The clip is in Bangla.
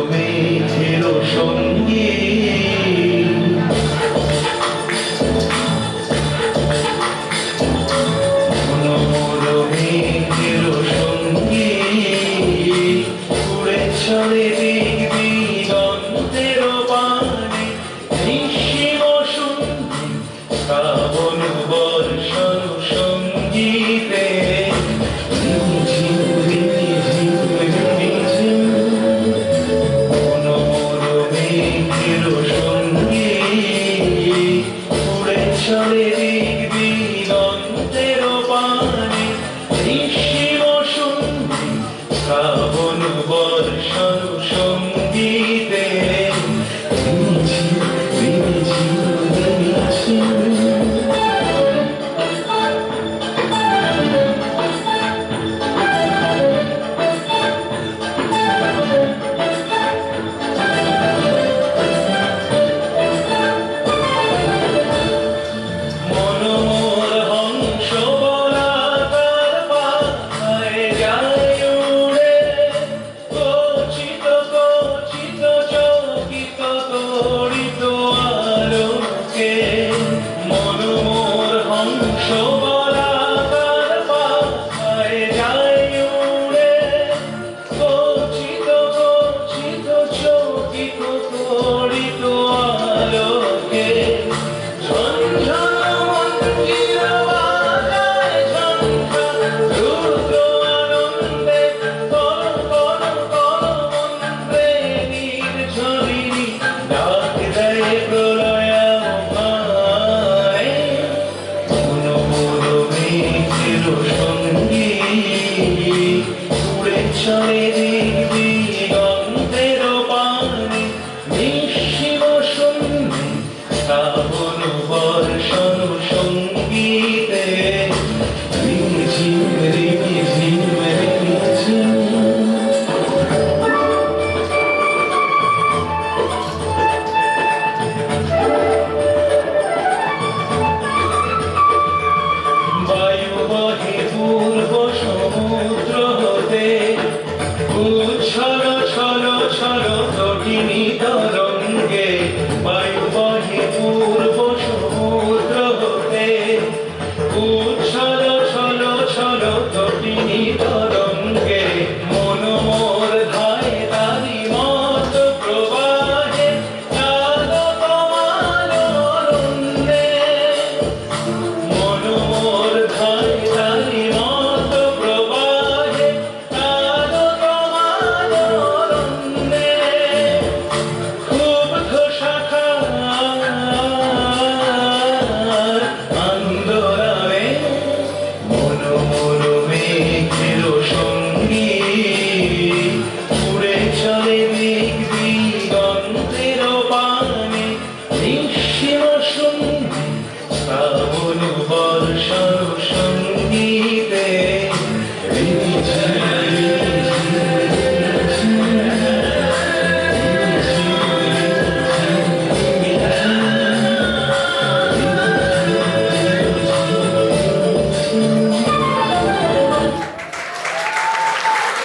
me. শ্রাবণ বর্ষণ সঙ্গীতে পূর্ব সমুদ্র হতে উচ্ছল ছল ছল তটিনী o